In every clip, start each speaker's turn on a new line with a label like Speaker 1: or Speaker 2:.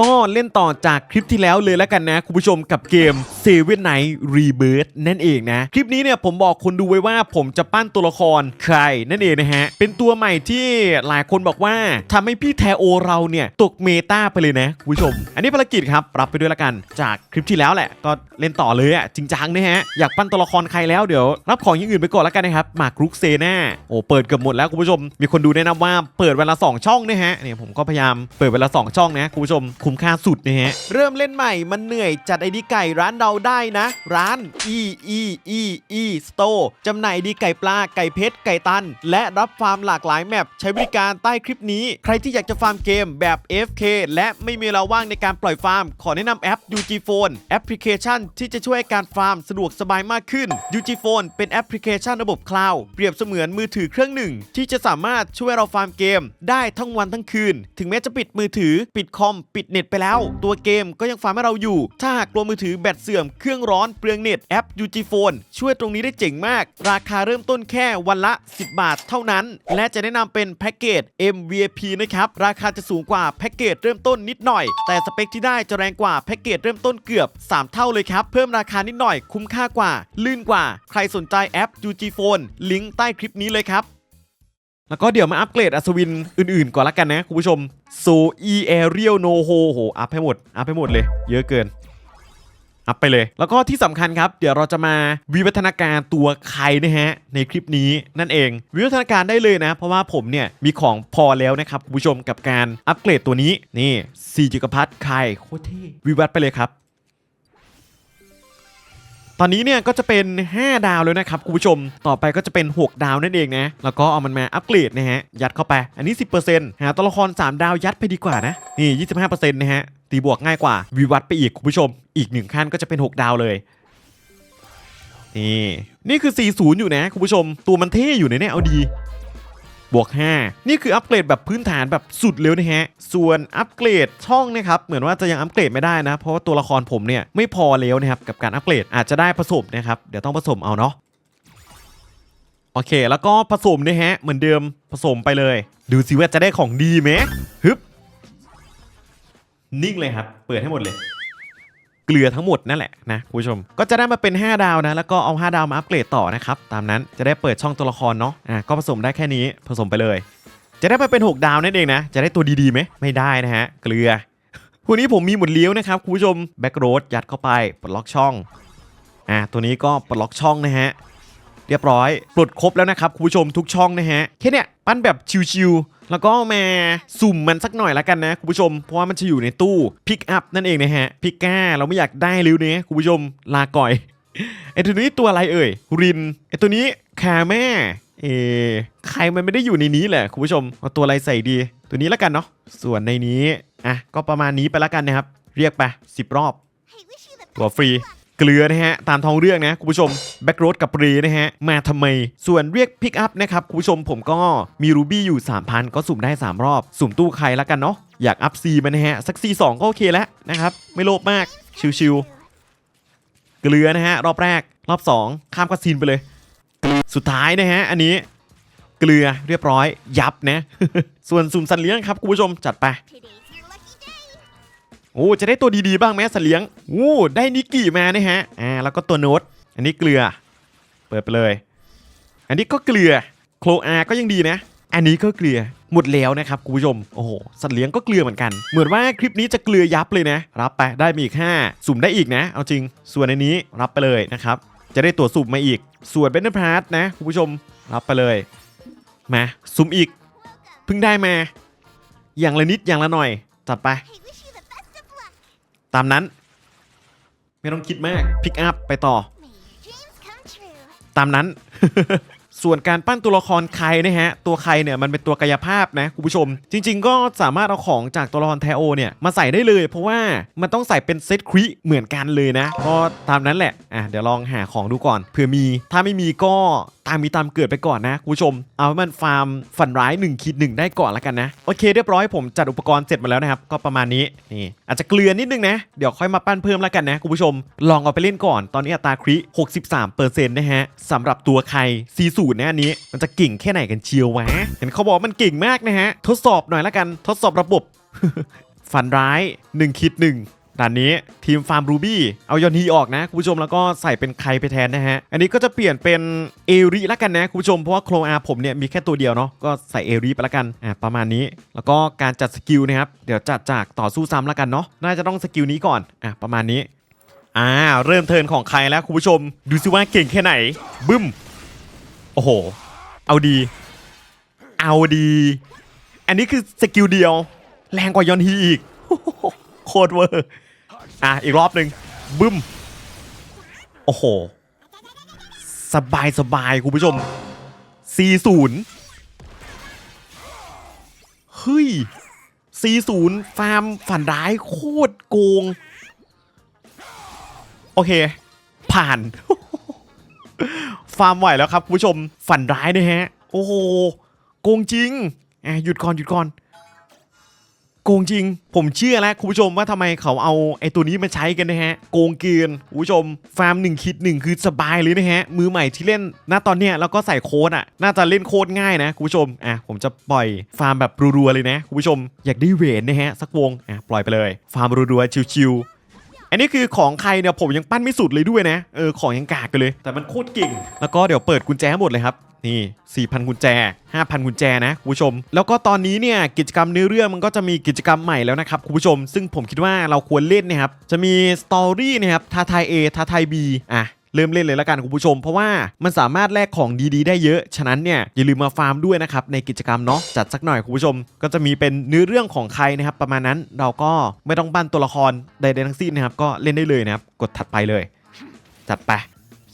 Speaker 1: ก็เล่นต่อจากคลิปที่แล้วเลยแล้วกันนะ คุณผู้ชมกับเกม Seven Night Rebirth นั่นเองนะ คลิปนี้เนี่ยผมบอกคนดูไว้ว่าผมจะปั้นตัวละครใครนั่นเองนะฮะ เป็นตัวใหม่ที่หลายคนบอกว่าทำให้พี่แทโอเราเนี่ย ตกเมตาไปเลยนะ คุณผู้ชม อันนี้ภารกิจครับ รับไปด้วยละกันจากคลิปที่แล้วแหละ ก็เล่นต่อเลยอะจริงจังนะฮะ อยากปั้นตัวละครใครแล้วเดี๋ยว รับของอย่างอื่นไปก่อนละกันนะครับมากรุกเซน่าโอ้เปิดเกือบหมดแล้วคุณผู้ชม มีคนดูแนะนำว่าเปิดเวลา2ช่องนะฮะเนี่ยผมก็พยายามเปิดเวลา2ช่องนะคุณผู้ชมคุ้มค่าสุดนะฮะ เริ่มเล่นใหม่มันเหนื่อยจัดไอดีไก่ร้านเราได้นะ ร้าน e e e e store จำหน่ายดีไก่ปลาไก่เพชรไก่ตัน และรับฟาร์มหลากหลายแมปใช้บริการใต้คลิปนี้ ใครที่อยากจะฟาร์มเกมแบบ FK และไม่มีเวลาว่างในการปล่อยฟาร์ม ขอแนะนำแอป UG Phone แอปพลิเคชันที่จะช่วยให้การฟาร์มสะดวกสบายมากขึ้น UG Phone เป็นแอปพลิเคชันระบบคลาวด์เปรียบเสมือนมือถือเครื่องหนึ่ง ที่จะสามารถช่วยเราฟาร์มเกม ได้ทั้งวันทั้งคืน ถึงแม้จะปิดมือถือ ปิดคอมปิดเน็ตไปแล้ว ตัวเกมก็ยังฟาร์มให้เราอยู่ ถ้าหากกลัวมือถือแบตเสื่อมเครื่องร้อนเปลืองเน็ตแอป UG Phone ช่วยตรงนี้ได้เจ๋งมาก ราคาเริ่มต้นแค่วันละ 10 บาทเท่านั้น และจะแนะนำเป็นแพ็กเกจ MVP นะครับ ราคาจะสูงกว่าแพ็กเกจเริ่มต้นนิดหน่อย แต่สเปคที่ได้จะแรงกว่าแพ็กเกจเริ่มต้นเกือบ 3 เท่าเลยครับ เพิ่มราคานิดหน่อยคุ้มค่ากว่า ลื่นกว่า ใครสนใจแอป UG Phone ลิงก์ใต้คลิปนี้เลยครับ แล้วก็เดี๋ยวมาอัปเกรดอัศวินอื่นๆก่อนละกันนะคุณผู้ชมโซอีแอเรียลโนโฮโหอัพให้หมด อัพให้หมดเลย เยอะเกิน อัพไปเลย แล้วก็ที่สำคัญครับ เดี๋ยวเราจะมาวิวัฒนาการตัวใครนะฮะ ในคลิปนี้นั่นเอง วิวัฒนาการได้เลยนะ เพราะว่าผมเนี่ยมีของพอแล้วนะครับคุณผู้ชมกับการอัปเกรดตัวนี้นี่สี่จักรพรรดิใครโคตรเท่วิวัฒไปเลยครับ ตอนนี้เนี่ยก็จะเป็น 5 ดาวแล้วนะครับคุณผู้ชม ต่อไปก็จะเป็น 6 ดาวนั่นเองนะ แล้วก็เอามันมาอัปเกรดนะฮะ ยัดเข้าไป อันนี้ 10%หาตัวละคร 3 ดาวยัดไปดีกว่านะ นี่ 25%นะฮะ ตีบวกง่ายกว่า วิวัฒไปอีกคุณผู้ชม อีกหนึ่งขั้นก็จะเป็น 6 ดาวเลย นี่ นี่คือ 40 อยู่นะคุณผู้ชม ตัวมันเท่อยู่ในเนี่ยเอาดี บวก 5 นี่คืออัปเกรดแบบพื้นฐานแบบสุดเร็วนะฮะ ส่วนอัปเกรดช่องนะครับ เหมือนว่าจะยังอัปเกรดไม่ได้นะ เพราะว่าตัวละครผมเนี่ยไม่พอแล้วนะครับกับการอัปเกรดอาจจะได้ผสมนะครับ เดี๋ยวต้องผสมเอาเนาะ โอเค แล้วก็ผสมนะฮะ เหมือนเดิมผสมไปเลย ดูสิว่าจะได้ของดีไหมฮึบ นิ่งเลยครับ เปิดให้หมดเลย ลือทั้งหมดนั่นแหละนะคุณผู้ชม ก็จะได้มาเป็น 5 ดาวนะ แล้วก็เอา 5 ดาวมาอัปเกรดต่อนะครับ ตามนั้นจะได้เปิดช่องตัวละครเนาะอะก็ผสมได้แค่นี้ผสมไปเลย จะได้มาเป็น 6 ดาวนั่นเองนะ จะได้ตัวดีๆไหมไม่ได้นะฮะ เกลือวันนี้ผมมีหมดเลี้ยวนะครับคุณผู้ชมแบ็กโรดยัดเข้าไปปลดล็อกช่องอะตัวนี้ก็ปลดล็อกช่องนะฮะเรียบร้อยปลดครบแล้วนะครับคุณผู้ชมทุกช่องนะฮะแค่เนี้ยปั้นแบบชิวๆ แล้วก็มาสุ่มมันสักหน่อยละกันนะคุณผู้ชม เพราะว่ามันจะอยู่ในตู้พิกอัพนั่นเองนะฮะพิก้าเราไม่อยากได้ริ้วเนี้ยคุณผู้ชมลาก่อยไอตัวนี้ตัวอะไรเอ่ยรินไอตัวนี้คาแม่เออใครมันไม่ได้อยู่ในนี้แหละคุณผู้ชมเอาตัวอะไรใส่ดี ตัวนี้ละกันเนาะส่วนในนี้อะก็ประมาณนี้ไปละกันนะครับ เรียกไป10รอบตัวฟรี เกลือนะฮะ ตามท้องเรื่องนะคุณผู้ชมแบ็กโรดกับเรนะฮะ มาทำไม ส่วนเรียกพิกอัพนะครับคุณผู้ชมผมก็มีรูบี้อยู่ 3,000 ก็สุ่มได้ 3 รอบ สุ่มตู้ใครแล้วกันเนาะอยากอัพซีมันนะฮะ สักซีสองก็โอเคแล้วนะครับ ไม่โลภมากชิวๆเกลือนะฮะ รอบแรกรอบ 2 ข้ามกัสซีนไปเลย สุดท้ายนะฮะ อันนี้เกลือเรียบร้อยยับนะ ส่วนสุ่มสัตว์เลี้ยงครับคุณผู้ชมจัดไป โอ้จะได้ตัวดีๆบ้างไหมสัตว์เลี้ยงโอ้ได้นิกกี้มานะฮะอ่าแล้วก็ตัวโน้ตอันนี้เกลือ เปิดไปเลย อันนี้ก็เกลือโคลอาก็ยังดีนะ อันนี้ก็เกลือหมดแล้วนะครับคุณผู้ชมโอ้โหสัตว์เลี้ยงก็เกลือเหมือนกัน เหมือนว่าคลิปนี้จะเกลือยับเลยนะ รับไปได้มีอีก 5 สุ่มได้อีกนะ เอาจริง ส่วนในนี้รับไปเลยนะครับ จะได้ตัวสุ่มมาอีก ส่วนเบนเนอร์พาร์นะคุณผู้ชมรับไปเลยมาสุ่มอีกเพิ่งได้มา อย่างละนิดอย่างละหน่อย จัดไป ตามนั้น ไม่ต้องคิดมาก พิกอัพไปต่อ
Speaker 2: May your dreams come true.
Speaker 1: ตามนั้น ส่วนการปั้นตัวละครใครนะฮะตัวใครเนี่ยมันเป็นตัวกายภาพนะคุณผู้ชม จริง ๆ ก็สามารถเอาของจากตัวละครแทโอเนี่ยมาใส่ได้เลย เพราะว่ามันต้องใส่เป็นเซตคริเหมือนกันเลยนะก็ตามนั้นแหละอะเดี๋ยวลองหาของดูก่อนเผื่อมี ถ้าไม่มีก็ตามมีตามเกิดไปก่อนนะคุณผู้ชม เอาให้มันฟาร์มฝันร้าย1คิดหนึ่งได้ก่อนละกันนะ โอเคเรียบร้อยผมจัดอุปกรณ์เสร็จมาแล้วนะครับ ก็ประมาณนี้นี่อาจจะเกลือนิดนึงนะ เดี๋ยวค่อยมาปั้นเพิ่มแล้วกันนะคุณผู้ชม ลองเอาไปเล่นก่อนตอนนี้อัตราคริ63%นะฮะสำหรับตัวใคร40นะอันนี้ มันจะเก่งแค่ไหนกันเชียววะ เห็นเขาบอกมันเก่งมากนะฮะ ทดสอบหน่อยละกัน ทดสอบระบบ ฝันร้าย1คิด1ด่านนี้ทีมฟาร์มรูบี้เอายอนฮีออกนะคุณผู้ชมแล้วก็ใส่เป็นใครไปแทนนะฮะ อันนี้ก็จะเปลี่ยนเป็นเอริละกันนะคุณผู้ชมเพราะว่าโครอาผมเนี่ยมีแค่ตัวเดียวเนาะก็ใส่เอริไปละกันอะประมาณนี้ แล้วก็การจัดสกิลนะครับเดี๋ยวจัดจากต่อสู้ซ้ำละกันเนาะน่าจะต้องสกิลนี้ก่อนอะประมาณนี้อ่าเริ่มเทิร์นของใครแล้วคุณผู้ชม ดูซิว่าเก่งแค่ไหนบึ้ม โอ้โห เอาดี เอาดี อันนี้คือสกิลเดียว แรงกว่ายอนฮีอีก โคตรเวอร์ อะ อีกรอบหนึ่งบึ้ม โอ้โห สบายสบายคุณผู้ชม 40 เฮ้ย 40 ฟาร์มฝันร้ายโคตรโกง โอเค ผ่าน ฟาร์มไหวแล้วครับผู้ชมฝันร้ายนะฮะ โอ้โหโกงจริงอะหยุดก่อนหยุดก่อนโกงจริง ผมเชื่อแล้วคุณผู้ชมว่าทำไมเขาเอาไอ้ตัวนี้มาใช้กันนะฮะ โกงเกินคุณผู้ชม ฟาร์มหนึ่งคิดหนึ่งคือสบายเลยนะฮะ มือใหม่ที่เล่นณตอนเนี้ยแล้วก็ใส่โค้ดอะ น่าจะเล่นโค้ดง่ายนะคุณผู้ชม อะ ผมจะปล่อยฟาร์มแบบรัวๆเลยนะคุณผู้ชม อยากได้เวนนะฮะ สักวง อะ ปล่อยไปเลย ฟาร์มรัวๆ ชิวๆ อันนี้คือของใครเนี่ยผมยังปั้นไม่สุดเลยด้วยนะ เออของยังกากกันเลย แต่มันโคตรเก่ง แล้วก็เดี๋ยวเปิดกุญแจให้หมดเลยครับนี่ 4,000 กุญแจ 5,000 กุญแจนะคุณผู้ชม แล้วก็ตอนนี้เนี่ยกิจกรรมเนื้อเรื่องมันก็จะมีกิจกรรมใหม่แล้วนะครับคุณผู้ชม ซึ่งผมคิดว่าเราควรเล่นนะครับ จะมีสตอรี่นะครับท้าทาย A ท้าทาย B อะ เริ่มเล่นเลยล้วกันคุณผู้ชม เพราะว่ามันสามารถแลกของดีๆ ได้เยอะ ฉะนั้นเนี่ยอย่าลืมมาฟาร์มด้วยนะครับในกิจกรรมเนาะจัดสักหน่อยคุณผู้ชม ก็จะมีเป็นเนื้อเรื่องของใครนะครับประมาณนั้นเราก็ไม่ต้องปั้นตัวละครใดๆทั้งสิ้นนะครับก็เล่นได้เลยนะครับกดถัดไปเลย จัดไป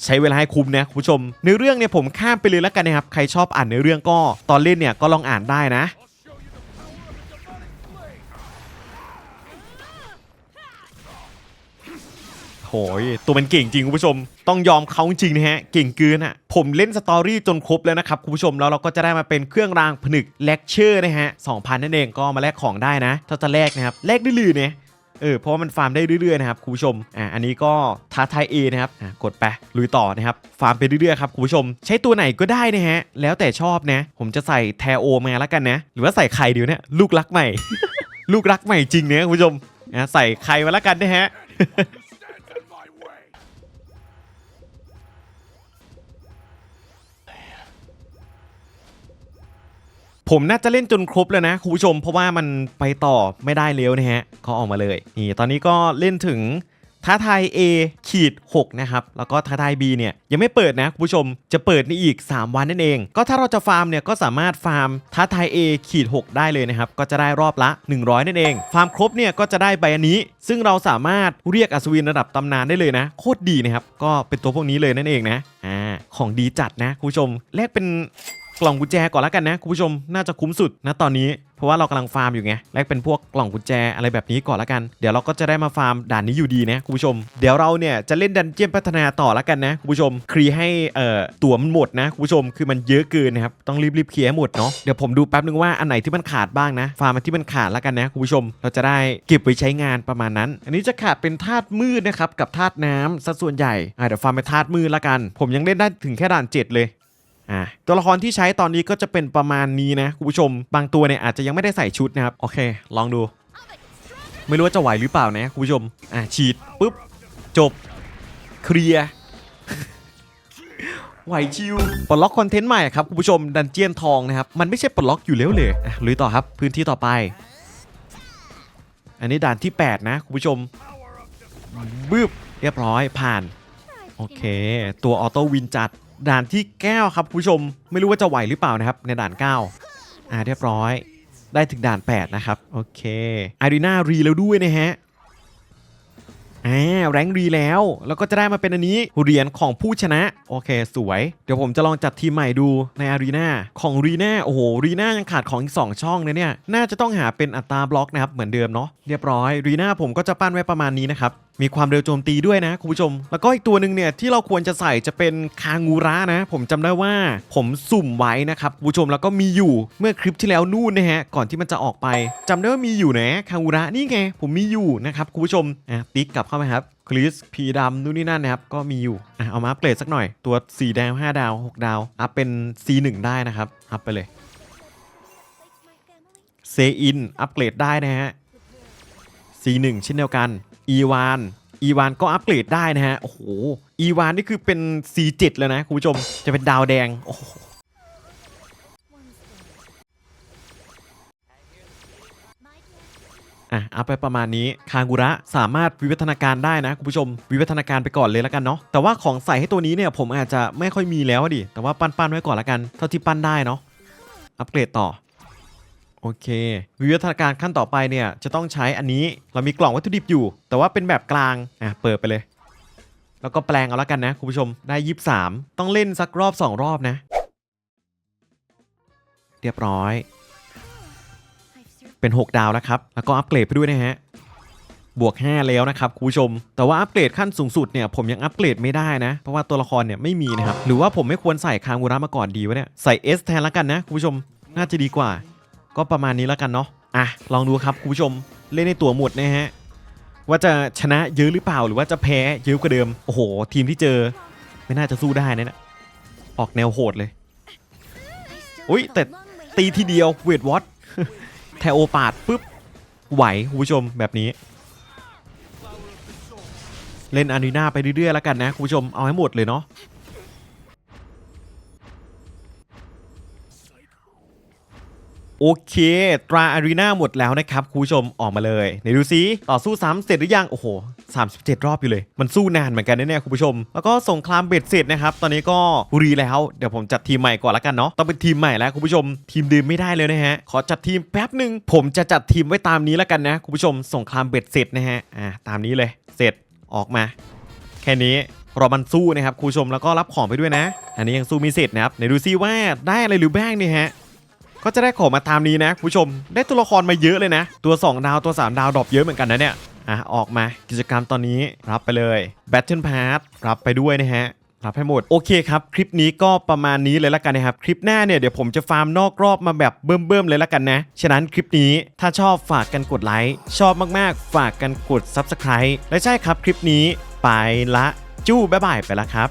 Speaker 1: ใช้เวลาให้คุ้มนะคุณผู้ชมเนื้อเรื่องเนี่ยผมข้ามไปเลยแล้วกันนะครับใครชอบอ่านเนื้อเรื่องก็ตอนเล่นเนี่ยก็ลองอ่านได้นะ โหยตัวมันเก่งจริงคุณผู้ชม ต้องยอมเขาจริงนะฮะ เก่งเกินอะ ผมเล่นสตอรี่จนครบแล้วนะครับคุณผู้ชม แล้วเราก็จะได้มาเป็นเครื่องรางผนึกเลคเชอร์นะฮะ2,000นั่นเองก็มาแลกของได้นะ ถ้าจะแลกนะครับ แลกได้เลยเนี่ยเออเพราะว่ามันฟาร์มได้เรื่อยๆนะครับคุณผู้ชมอ่าอันนี้ก็ท้าทาย A นะครับอ่ากดไปลุยต่อนะครับฟาร์มไปเรื่อยๆครับคุณผู้ชม ใช้ตัวไหนก็ได้นะฮะแล้วแต่ชอบนะ ผมจะใส่แทโอมาแล้วกันนะ หรือว่าใส่ใครดีวะเนี่ยลูกรักใหม่ ลูกรักใหม่จริงเนี่ยคุณผู้ชมอะใส่ใครมาแล้วกันนะฮะ ผมน่าจะเล่นจนครบแล้วนะคุณผู้ชม เพราะว่ามันไปต่อไม่ได้แล้วนะฮะก็ออกมาเลยนี่ตอนนี้ก็เล่นถึงท้าทาย A ขีด6นะครับ แล้วก็ท้าทาย B เนี่ยยังไม่เปิดนะคุณผู้ชม จะเปิดในอีก 3 วันนั่นเอง ก็ถ้าเราจะฟาร์มเนี่ยก็สามารถฟาร์มท้าทาย A ขีด6ได้เลยนะครับ ก็จะได้รอบละ 100 นั่นเอง ฟาร์มครบเนี่ยก็จะได้ใบอันนี้ ซึ่งเราสามารถเรียกอัศวินระดับตำนานได้เลยนะ โคตรดีนะครับ ก็เป็นตัวพวกนี้เลยนั่นเองนะ อ่า ของดีจัดนะคุณผู้ชม แลกเป็น กล่องกุญแจก่อนแล้วกันนะคุณผู้ชมน่าจะคุ้มสุดนะตอนนี้เพราะว่าเรากำลังฟาร์มอยู่ไงแลกเป็นพวกกล่องกุญแจอะไรแบบนี้ก่อนแล้วกัน เดี๋ยวเราก็จะได้มาฟาร์มด่านนี้อยู่ดีนะคุณผู้ชม เดี๋ยวเราเนี่ยจะเล่นดันเจียนพัฒนาต่อแล้วกันนะคุณผู้ชม คลีให้เอ่อตั๋วมันหมดนะคุณผู้ชม คือมันเยอะเกินนะครับ ต้องรีบๆเคลียร์ให้หมดเนาะ เดี๋ยวผมดูแป๊บนึงว่าอันไหนที่มันขาดบ้างนะ ฟาร์มที่มันขาดแล้วกันนะคุณผู้ชม เราจะได้เก็บไว้ใช้งานประมาณนั้น อันนี้จะขาดเป็นธาตุมืดนะครับกับธาตุน้ำซะส่วนใหญ่อะเดี๋ยวฟาร์มเป็นธาตุมืดละกัน ผมยังเล่นได้ถึงแค่ด่านเจ็ดเลย อะตัวละครที่ใช้ตอนนี้ก็จะเป็นประมาณนี้นะคุณผู้ชม บางตัวเนี่ยอาจจะยังไม่ได้ใส่ชุดนะครับ โอเค ลองดู ไม่รู้ว่าจะไหวหรือเปล่านะคุณผู้ชม อะฉีดปุ๊บ จบ เคลียร์ไหวชิวปลดล็อกคอนเทนต์ใหม่ครับคุณผู้ชมดันเจียนทองนะครับ มันไม่ใช่ปลดล็อกอยู่แล้วเลยลุยต่อครับพื้นที่ต่อไป อันนี้ด่านที่ 8 นะคุณผู้ชมบึ้บเรียบร้อยผ่าน โอเค ตัวออโต้วินจัด ด่านที่ 9 ครับคุณผู้ชม ไม่รู้ว่าจะไหวหรือเปล่านะครับ ในด่าน 9 อ่าเรียบร้อย ได้ถึงด่าน 8 นะครับ โอเคอารีนารีแล้วด้วยนะฮะอ่าแรงรีแล้ว แล้วก็จะได้มาเป็นอันนี้เหรียญของผู้ชนะ โอเค สวย เดี๋ยวผมจะลองจัดทีมใหม่ดูในอารีนาของรีนาโอ้โหรีนายังขาดของอีก 2 ช่องนะเนี่ย น่าจะต้องหาเป็นอัตราบล็อกนะครับ เหมือนเดิมเนาะเรียบร้อยรีนาผมก็จะปั้นไว้ประมาณนี้นะครับ มีความเร็วโจมตีด้วยนะคุณผู้ชม แล้วก็อีกตัวหนึ่งเนี่ยที่เราควรจะใส่จะเป็นคางูระนะ ผมจำได้ว่าผมสุ่มไว้นะครับคุณผู้ชมแล้วก็มีอยู่เมื่อคลิปที่แล้วนู่นนะฮะก่อนที่มันจะออกไปจำได้ว่ามีอยู่นะคางูระนี่ไงผมมีอยู่นะครับคุณผู้ชมอะติ๊กกลับเข้ามาครับคลิสพีดำนู่นนี่นั่นนะครับ ก็มีอยู่อะเอามาอัปเกรดสักหน่อยตัว 4 ดาว 5 ดาว 6 ดาว อัพเป็น C1 ได้นะครับ อัพไปเลยเซอินอัปเกรดได้นะฮะ C1 เช่นเดียวกัน E1 E1 ก็อัปเกรดได้นะฮะ โอ้โห E1 นี่คือเป็น C7 แล้วนะคุณผู้ชม จะเป็นดาวแดง โอ้โหอะเอาไปประมาณนี้ คางกุระสามารถวิวัฒนาการได้นะคุณผู้ชม วิวัฒนาการไปก่อนเลยแล้วกันเนาะ แต่ว่าของใส่ให้ตัวนี้เนี่ยผมอาจจะไม่ค่อยมีแล้วดิ แต่ว่าปั้นๆไว้ก่อนละกัน เท่าที่ปั้นได้เนาะ อัปเกรดต่อ โอเควิวัฒนาการขั้นต่อไปเนี่ยจะต้องใช้อันนี้เรามีกล่องวัตถุดิบอยู่ แต่ว่าเป็นแบบกลางอะเปิดไปเลย แล้วก็แปลงเอาละกันนะคุณผู้ชมได้23ต้องเล่นสักรอบ 2 รอบนะ เรียบร้อย เป็น 6 ดาวแล้วครับ แล้วก็อัปเกรดไปด้วยนะฮะบวก 5 แล้วนะครับคุณผู้ชม แต่ว่าอัปเกรดขั้นสูงสุดเนี่ยผมยังอัปเกรดไม่ได้นะ เพราะว่าตัวละครเนี่ยไม่มีนะครับ หรือว่าผมไม่ควรใส่คางมูระมาก่อนดีวะเนี่ย ใส่ S แทนแล้วกันนะคุณผู้ชม น่าจะดีกว่า ก็ประมาณนี้แล้วกันเนาะอะลองดูครับคุณผู้ชมเล่นในตัวหมดนะฮะว่าจะชนะเยอะหรือเปล่าหรือว่าจะแพ้เยอะกว่าเดิมโอ้โห ทีมที่เจอไม่น่าจะสู้ได้นะนี่ยออกแนวโหดเลยอุ๊ยแต่ตีทีเดียวเวทวอตแทโอปาดปุ๊บไหวคุณผู้ชมแบบนี้ เล่นอารีนาไปเรื่อยๆแล้วกันนะคุณผู้ชมเอาให้หมดเลยเนาะ โอเค ตราอารีนาหมดแล้วนะครับคุณผู้ชมออกมาเลยไหนดูซิต่อสู้ซ้ำเสร็จหรือยัง โอ้โห 37 รอบอยู่เลย มันสู้นานเหมือนกันนะเนี่ยคุณผู้ชม แล้วก็สงครามเบ็ดเสร็จนะครับ ตอนนี้ก็รีแล้ว เดี๋ยวผมจัดทีมใหม่ก่อนละกันเนาะ ต้องเป็นทีมใหม่แล้วคุณผู้ชม ทีมเดิมไม่ได้เลยนะฮะ ขอจัดทีมแป๊บหนึ่งผมจะจัดทีมไว้ตามนี้ล้วกันนะคุณผู้ชม สงครามเบ็ดเสร็จนะฮะ อ่า ตามนี้เลย เสร็จ ออกมา แค่นี้รอมันสู้นะครับคุณผู้ชม แล้วก็รับของไปด้วยนะ อันนี้ยังสู้ไม่เสร็จนะครับไหนดูซิว่าได้อะไรหรือบ้างนี่ฮะ ก็จะได้ของมาตามนี้นะผู้ชม ได้ตัวละครมาเยอะเลยนะ ตัว 2 ดาวตัว 3 ดาวดรอปเยอะเหมือนกันนะเนี่ยอะออกมากิจกรรมตอนนี้รับไปเลย Battle Pass รับไปด้วยนะฮะรับให้หมด โอเคครับ คลิปนี้ก็ประมาณนี้เลยละกันนะครับ คลิปหน้าเนี่ยเดี๋ยวผมจะฟาร์มนอกรอบมาแบบเบิ่มๆเลยละกันนะ ฉะนั้นคลิปนี้ถ้าชอบฝากกันกดไลค์ชอบมากๆ ฝากกันกด Subscribe และใช่ครับคลิปนี้ไปละจู้บ๊ายบายไปละครับ